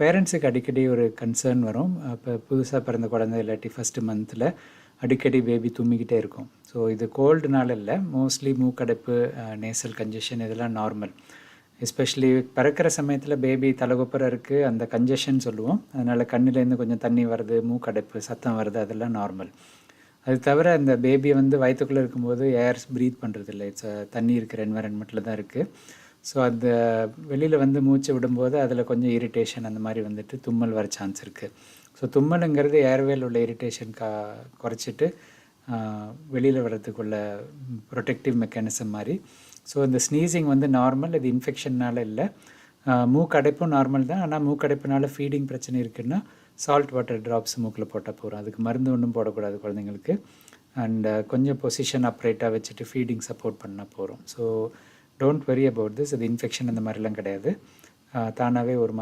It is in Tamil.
பேரண்ட்ஸுக்கு அடிக்கடி ஒரு கன்சர்ன் வரும். இப்போ புதுசாக பிறந்த குழந்தை இல்லாட்டி ஃபஸ்ட்டு மந்தில் அடிக்கடி பேபி தும்மிக்கிட்டே இருக்கும். ஸோ இது கோல்டுனால இல்லை. மோஸ்ட்லி மூக்கடைப்பு நேசல் கன்ஜெஷன் இதெல்லாம் நார்மல் எஸ்பெஷலி பிறக்கிற சமயத்தில் பேபி தலைகுப்புற இருக்குது அந்த கன்ஜெஷன் சொல்லுவோம். அதனால் கண்ணிலேருந்து கொஞ்சம் தண்ணி வருது மூக்கடைப்பு சத்தம் வருது அதெல்லாம் நார்மல் அது தவிர அந்த பேபி வந்து வயிற்றுக்குள்ளே இருக்கும்போது ஏர்ஸ் ப்ரீத் பண்ணுறது இல்லை இட்ஸ் தண்ணி இருக்கிற என்வரன்மெண்ட்டில் தான் இருக்குது ஸோ அந்த வெளியில் வந்து மூச்சு விடும்போது அதில் கொஞ்சம் இரிட்டேஷன் அந்த மாதிரி வந்துட்டு தும்மல் வர சான்ஸ் இருக்குது ஸோ தும்மலுங்கிறது ஏர்வேல் உள்ள இரிட்டேஷன் கா குறைச்சிட்டு வெளியில் வர்றதுக்குள்ள ப்ரொடெக்டிவ் மெக்கானிசம் மாதிரி. ஸோ இந்த ஸ்னீசிங் வந்து நார்மல் இது இன்ஃபெக்ஷன்னால இல்லை. மூக்கடைப்பும் நார்மல் தான். ஆனால் மூக்கடைப்புனால ஃபீடிங் பிரச்சனை இருக்குன்னா சால்ட் வாட்டர் ட்ராப்ஸ் மூக்கில் போட்டால் போகிறோம் அதுக்கு மருந்து ஒன்றும் போடக்கூடாது குழந்தைங்களுக்கு. அண்ட் கொஞ்சம் பொசிஷன் அப்ரைட்டாக வச்சுட்டு ஃபீடிங் சப்போர்ட் பண்ணால் போகிறோம் so don't worry about this இது இன்ஃபெக்ஷன் அந்த மாதிரிலாம் கிடையாது. தானாகவே ஒரு மாதம்